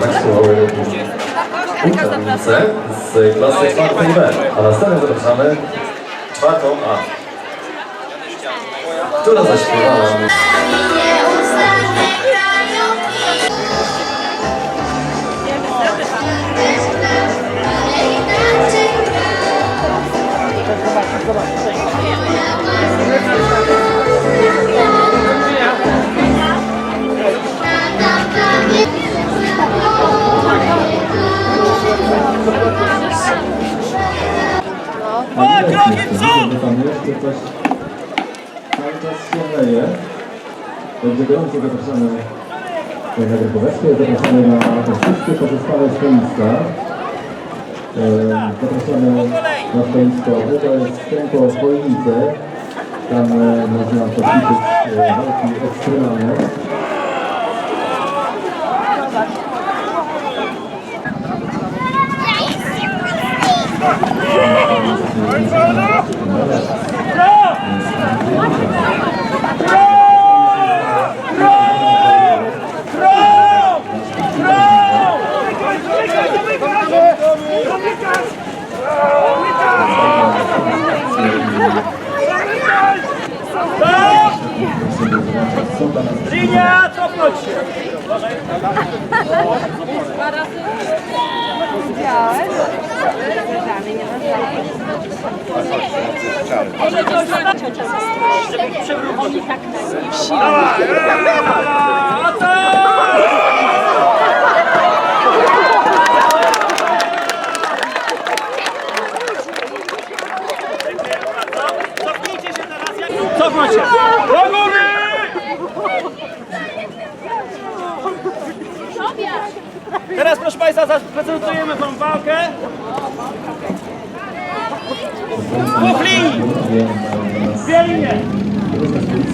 tak spróbowały uczestnice z klasy czwartej B. A na scenę zapraszamy czwartą A. Która zaśpiewała Nieustanne krajówki. Dwa kroki w przód! Cały czas się leje. Będzie gorąco zapraszamy na Graboweckie, zapraszamy na wszystkie pozostałe stoiska. E, Zapraszamy na stoisko, to jest tempo Chojnice. Tam e, można poćwiczyć e, walki ekstremalne. Hölzer, Się teraz! jak- Cofnąć się! Do góry! Teraz proszę Państwa zaprezentujemy Wam walkę. Dwóch linii!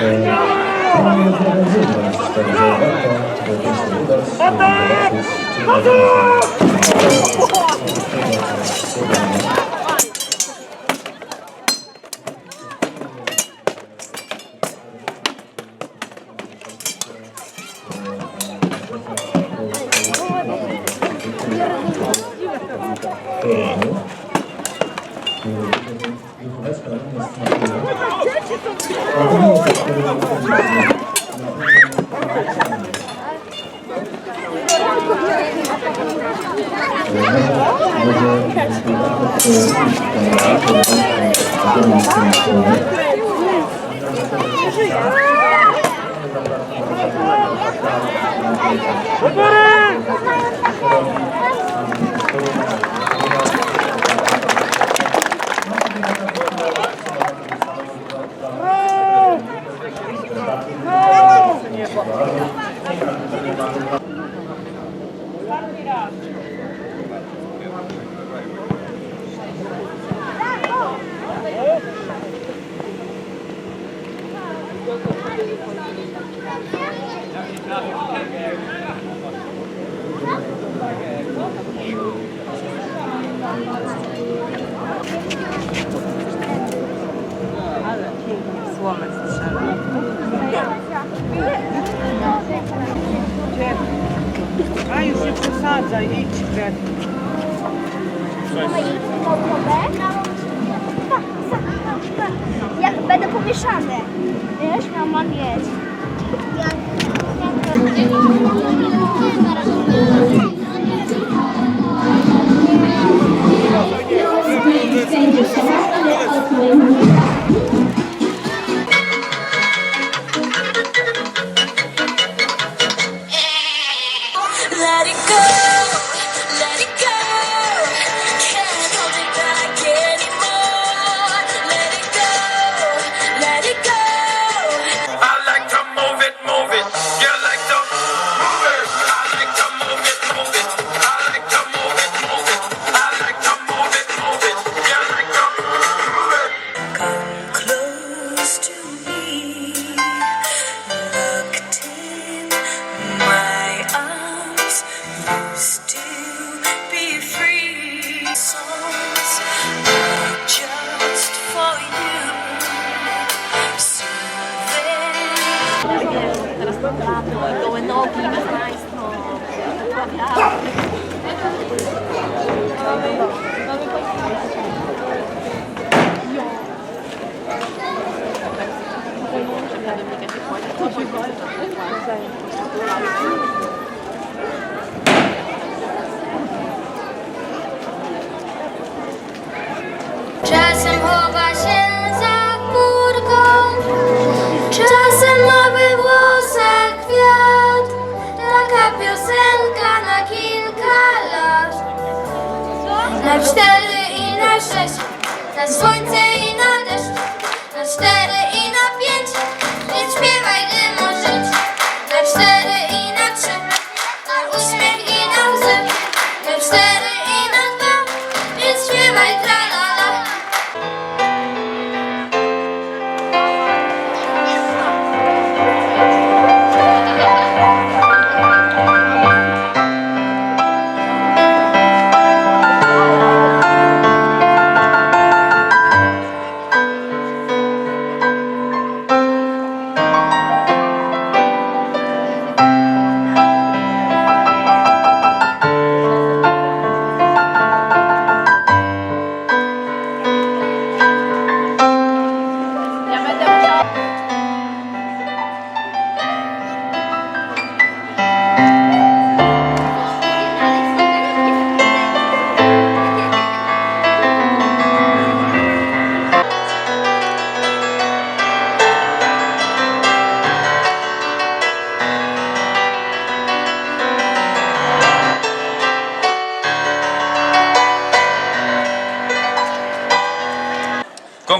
Attack! Attack! Zapraszamy Thank you. Na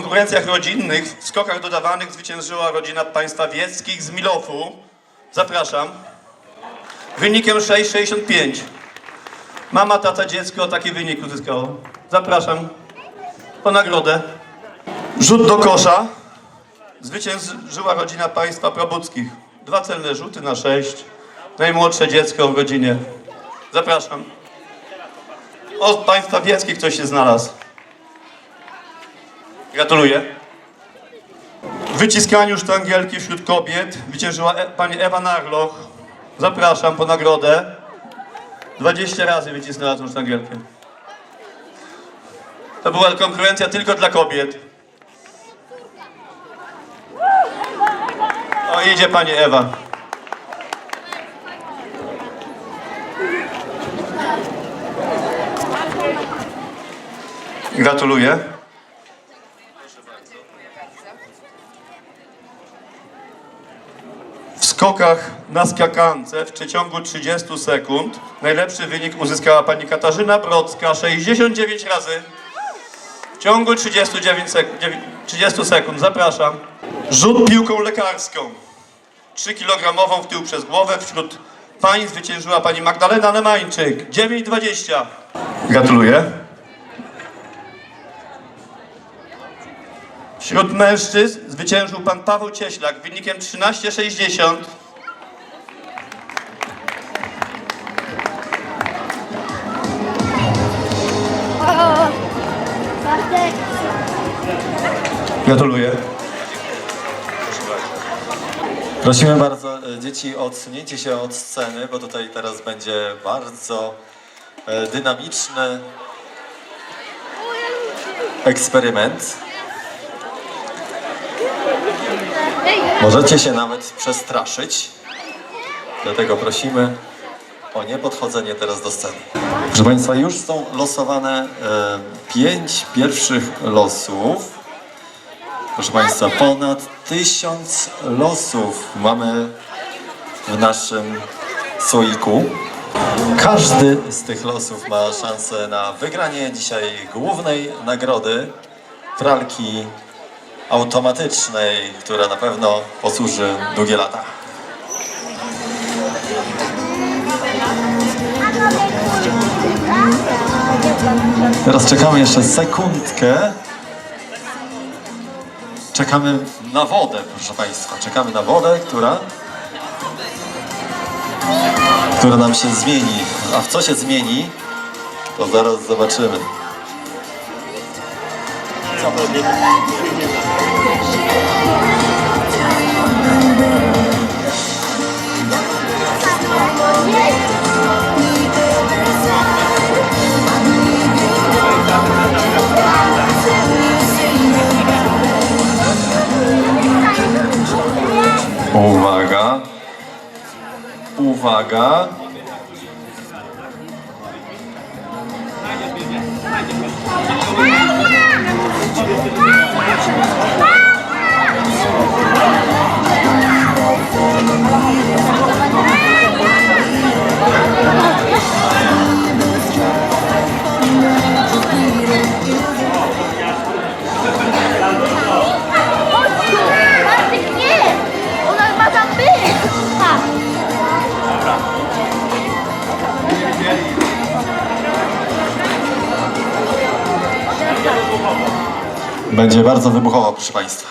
konkurencjach rodzinnych w skokach dodawanych zwyciężyła rodzina państwa wieckich z Milofu. Zapraszam. Wynikiem 6,65. Mama, tata, dziecko taki wynik uzyskało. Zapraszam po nagrodę. Rzut do kosza. Zwyciężyła rodzina państwa Probuckich. Dwa celne rzuty na sześć. Najmłodsze dziecko w rodzinie. Zapraszam. Od państwa wieckich ktoś się znalazł. Gratuluję. W wyciskaniu sztangielki wśród kobiet wyciężyła e pani Ewa Narloch. Zapraszam po nagrodę. 20 razy wycisnęła tą sztangielkę. To była konkurencja tylko dla kobiet. O, idzie pani Ewa. Gratuluję. Skokach na skakance w przeciągu 30 sekund najlepszy wynik uzyskała pani Katarzyna Brodzka 69 razy. W ciągu 39 sek- dziewię- 30 sekund. Zapraszam. Rzut piłką lekarską. 3 kg w tył przez głowę. Wśród pań zwyciężyła pani Magdalena Lemańczyk. 9,20. Gratuluję. Wśród mężczyzn zwyciężył pan Paweł Cieślak wynikiem 13,60. Bartek. Gratuluję. Prosimy bardzo e, dzieci odsunięcie się od sceny, bo tutaj teraz będzie bardzo e, dynamiczny eksperyment. Możecie się nawet przestraszyć, dlatego prosimy o niepodchodzenie teraz do sceny. Proszę Państwa, już są losowane e, pięć pierwszych losów. Proszę Państwa, ponad tysiąc losów mamy w naszym słoiku. Każdy z tych losów ma szansę na wygranie dzisiaj głównej nagrody pralki automatycznej, która na pewno posłuży długie lata. Teraz czekamy jeszcze sekundkę. Czekamy na wodę, proszę Państwa. Czekamy na wodę, która, która nam się zmieni. A w co się zmieni, to zaraz zobaczymy. Uwaga. Uwaga. Będzie bardzo wybuchowo, proszę Państwa.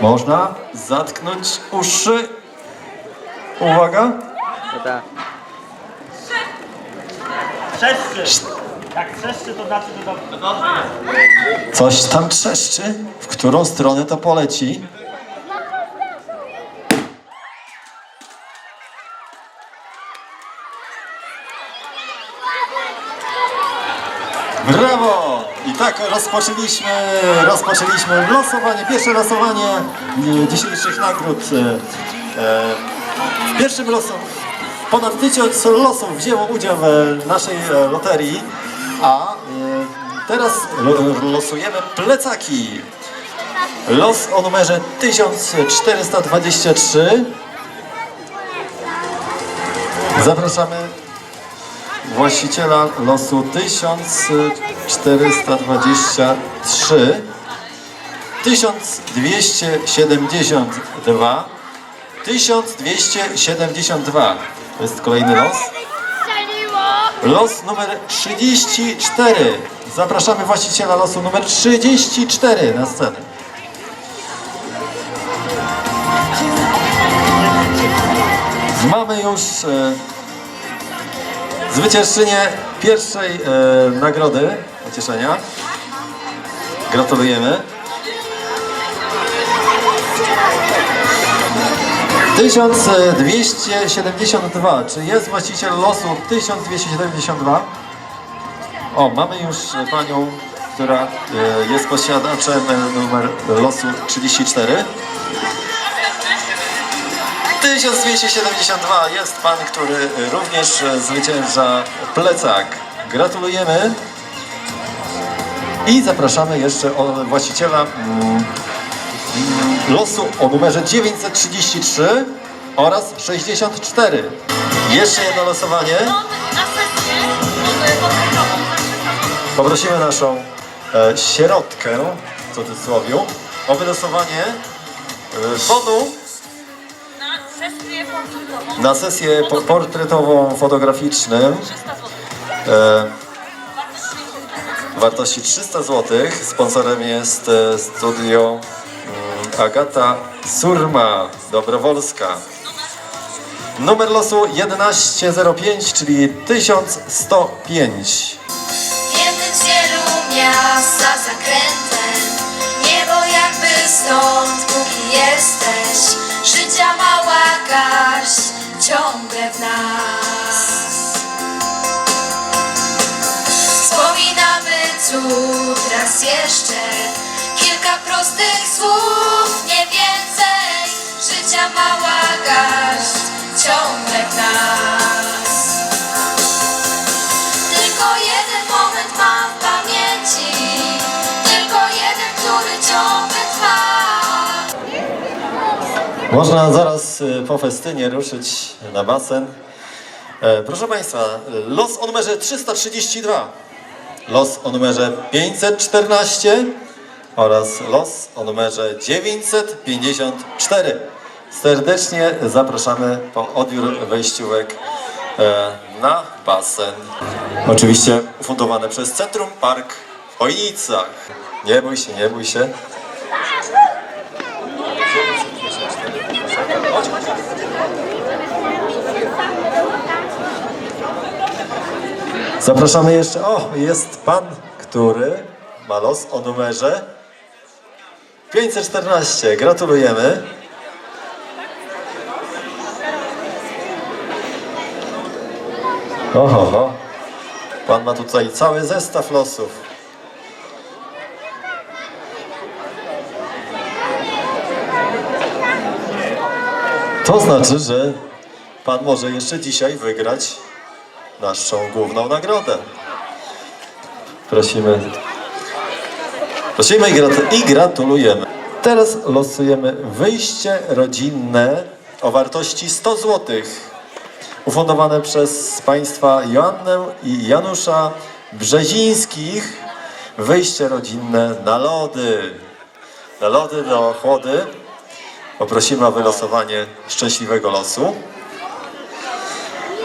Można zatknąć uszy. Uwaga. Trzeszczy. Jak trzeszczy, to znaczy, że dobrze. Coś tam trzeszczy. W którą stronę to poleci? Brawo! I tak rozpoczęliśmy, rozpoczęliśmy losowanie, pierwsze losowanie e, dzisiejszych nagród. E, e, W pierwszym losu, ponad tysiąc losów wzięło udział w naszej loterii, a teraz lo- losujemy plecaki. Los o numerze 1423. Zapraszamy właściciela losu 1423 1272 1272 to jest kolejny los. Los numer 34 zapraszamy właściciela losu numer 34 na scenę. Mamy już e, zwyciężczynię pierwszej e, nagrody pocieszenia. Gratulujemy. 1272. Czy jest właściciel losu 1272? O, mamy już panią, która e, jest posiadaczem numer losu 34. 1272 jest pan, który również zwycięża plecak. Gratulujemy. I zapraszamy jeszcze o właściciela mm, losu o numerze 933 oraz 64. Jeszcze jedno losowanie. Poprosimy naszą e, sierotkę, w cudzysłowie, o wylosowanie e, fonu na sesję po- portretową fotograficzną e, wartości 300 zł. Sponsorem jest e, studio mm, Agata Surma, Dobrowolska. Numer losu 1105, czyli 1105. Jednym z wielu miast za zakrętem Niebo jakby stąd, póki jesteś Życia mała garść ciągle w nas. Wspominamy cud raz jeszcze Kilka prostych słów, nie więcej. Życia mała garść ciągle w nas Można zaraz y, po festynie ruszyć na basen. E, Proszę Państwa, los o numerze 332, los o numerze 514 oraz los o numerze 954. Serdecznie zapraszamy po odbiór wejściówek e, na basen. Oczywiście ufundowane przez Centrum Park w Chojnicach. Nie bój się, nie bój się. Zapraszamy jeszcze. O, jest pan, który ma los o numerze 514. Gratulujemy. Oho. No. Pan ma tutaj cały zestaw losów. To znaczy, że pan może jeszcze dzisiaj wygrać naszą główną nagrodę. Prosimy. Prosimy i, grat- i gratulujemy. Teraz losujemy wyjście rodzinne o wartości 100 zł. Ufundowane przez Państwa Joannę i Janusza Brzezińskich. Wyjście rodzinne na lody. Na lody do chłody. Poprosimy o wylosowanie szczęśliwego losu.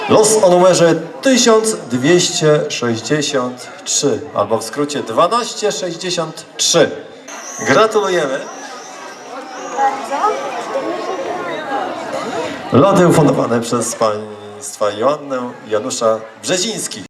Los o numerze 1263, albo w skrócie 1263. Gratulujemy. Lody ufundowane przez Państwa Joannę Janusza Brzezińskich.